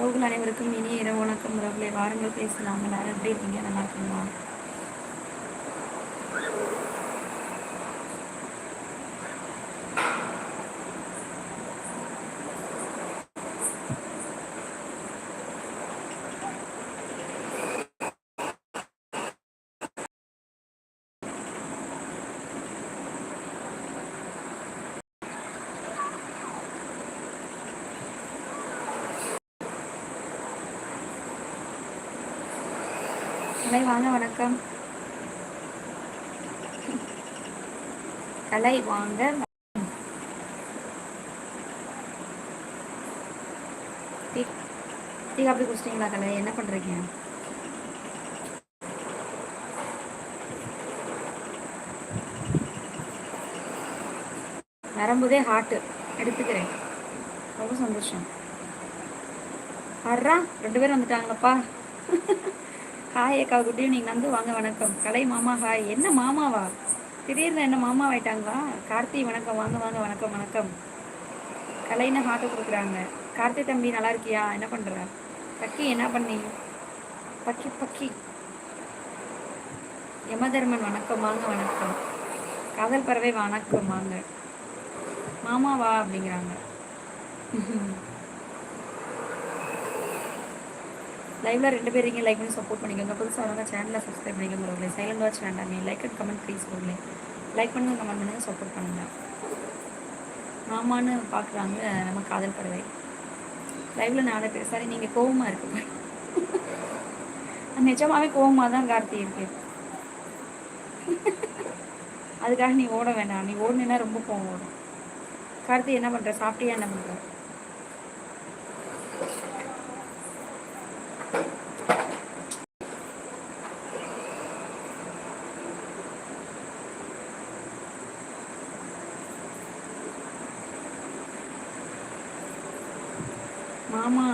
ரோகுல் அனைவருக்கும் இனிய இரவு வணக்கம். உறவுகளை வாருங்கள் பேசலாம் எல்லாரும் எப்படி இருக்கீங்க நல்லா இருக்குங்களா கலை வாங்க வணக்கம். கலை வாங்க. டீ காப்பி குடிச்சிட்டிங்களா கலை? என்ன பண்ணுறீங்க நரம்புதே ஹார்ட்டு எடுத்துக்கிறேன். ரொம்ப சந்தோஷம். வர்றா ரெண்டு பேரும் வந்துட்டாங்களப்பா? ஹாய் அக்கா. Good evening Nandu. வாங்க வணக்கம். கலை மாமா ஹாய் என்ன மாமாவா? திடீர்னு என்ன மாமா ஆயிட்டாங்களா கார்த்தி வணக்கம். வாங்க வாங்க வணக்கம் வணக்கம். கலைன்னு ஹார்ட்டு கொடுக்குறாங்க. கார்த்தி தம்பி நல்லா இருக்கியா? என்ன பண்ணுற பக்கி என்ன பண்ணி? பக்கி பக்கி. யமதர்மன் வணக்கம். வாங்க வணக்கம். காதல் பறவை வணக்கம். வாங்க. மாமாவா? அப்படிங்கிறாங்க. லைவ்ல ரெண்டு பேர் லைக் பண்ணி சப்போர்ட் பண்ணிக்கோங்க. புதுசாக வரவங்க சேனலை சப்ஸ்கிரைப் பண்ணிக்கோங்க உங்களே சைலண்ட் வாட்ச் வேண்டாமே. லைக் அண்ட் கமெண்ட் ப்ளீஸ் உங்களே லைக் பண்ணுங்க கமெண்ட் பண்ணுங்க சப்போர்ட் பண்ணுங்க. மாமான்னு பார்க்குறாங்க நம்ம காதல் பறவை. லைவ்ல நாலு பேர். சாரி நீங்கள் கோவமாக இருக்கு. நிஜமாவே கோவமாக தான் கார்த்தி இருக்கு. அதுக்காக நீ ஓட வேண்டாம். நீ ஓடுனா ரொம்ப கோவம் ஓடும் கார்த்தி என்ன பண்ணுற சாப்பிட்டியா என்ன பண்ணுற மாமா.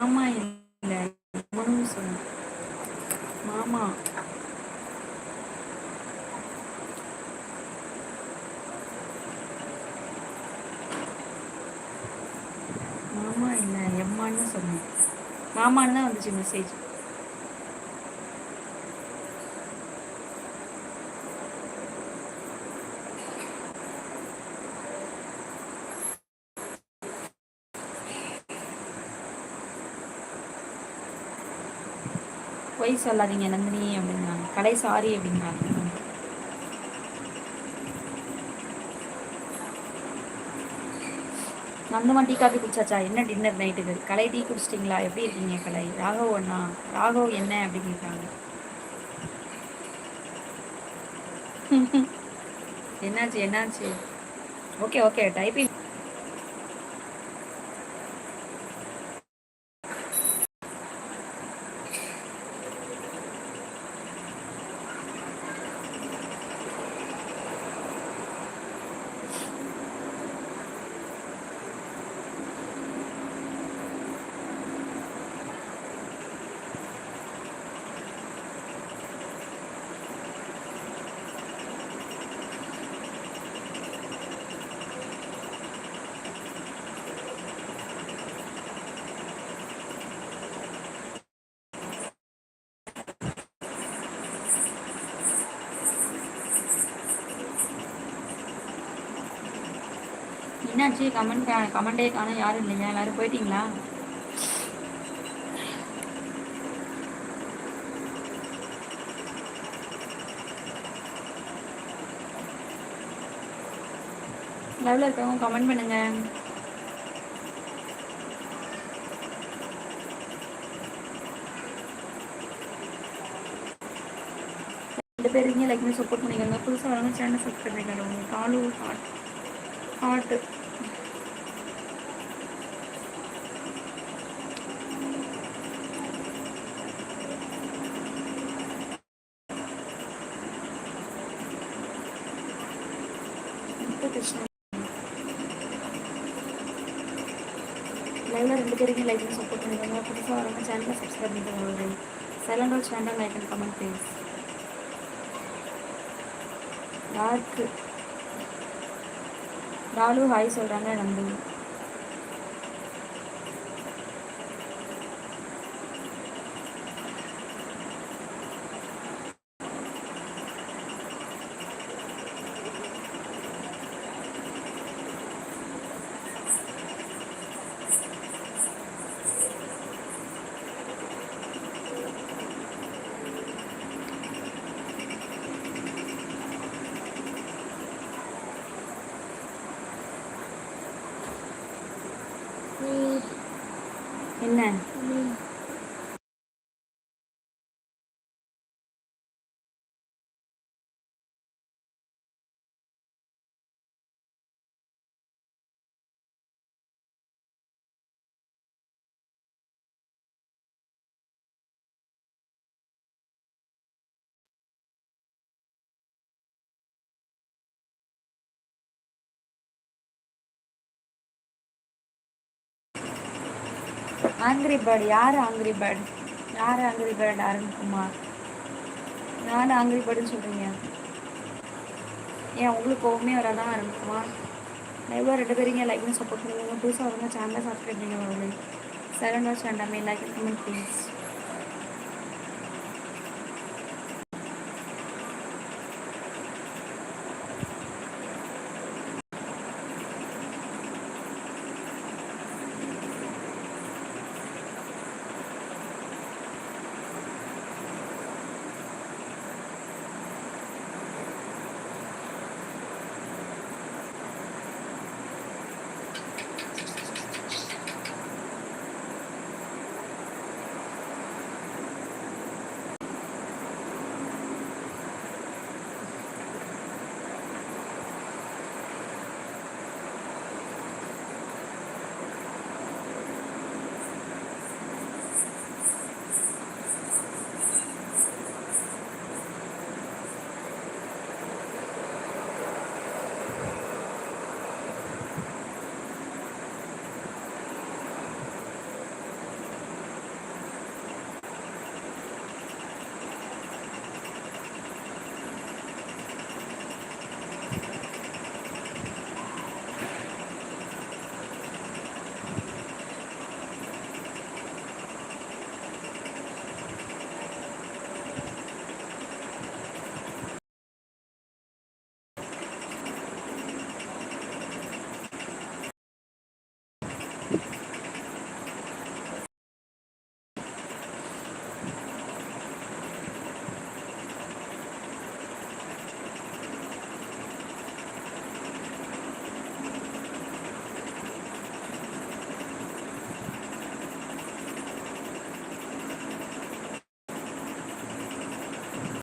மாமா இல்ல மனு சொல்லு மாமா. மாமா இல்ல எம்மான்னு சொன்னேன் மாமான்னு தான் வந்துச்சு மெசேஜ் பொய் சொல்லாதீங்க நந்தினி அப்படின்னாங்க. கடை சாரி அப்படின்னாங்க. நந்தமா டீ காஃபி குடிச்சாச்சா? என்ன டின்னர் நைட்டுக்கு கலை டீ குடிச்சிட்டிங்களா? எப்படி இருக்கீங்க கலை ராகவ் அண்ணா ராகவ் என்ன அப்படின்னு கேட்குறாங்க என்னாச்சு என்னாச்சு? ஓகே ஓகே டைப்பிங் என்னாச்சு? கமெண்ட் கமெண்டே காண யாரும் இல்லையா? எல்லாரும் போயிட்டீங்களா? லெவலில் இருக்கவங்க கமெண்ட் பண்ணுங்க. ரெண்டு பேர் இருக்கீங்க லைக் பண்ணி சப்போர்ட் பண்ணிக்கோங்க. புதுசாக வரவங்க சேனல் சப்ஸ்கிரைப் பண்ணிக்கோங்க. காலு ஹார்ட் ஹார்ட்டு கிருஷ்ணன் லைவ்ல ரெண்டு பேருக்கு லைக் சப்போர்ட் பண்ணிக்கோங்க புதுசாக வரவங்க சேனலை சப்ஸ்கிரைப் பண்ணிக்கோங்க சைலண்ட் வாட்ச் வேண்டாம் லைக் அண்ட் கமெண்ட் ப்ளீஸ் டார்க்கு டாலு ஹாய் சொல்கிறாங்க நம்பி என்ன ஆங்கிரி பேர்டு யார் ஆங்கிரி பேர்டு யார் ஆங்கிரி பேர்டு அருண்குமார் நான் ஆங்கிரி பேர்டுன்னு சொல்கிறீங்க ஏன் உங்களுக்கு கோவமே வராதான் அருண்குமார் லைவாக ரெண்டு பேருங்க லைக்னு சப்போர்ட் பண்ணுவீங்க புதுசாக வருங்க சேனலை சப்ஸ்கிரைப் பண்ணுங்க வரலை சரண்டா சேண்டாமே லைக் கமெண்ட் ப்ளீஸ்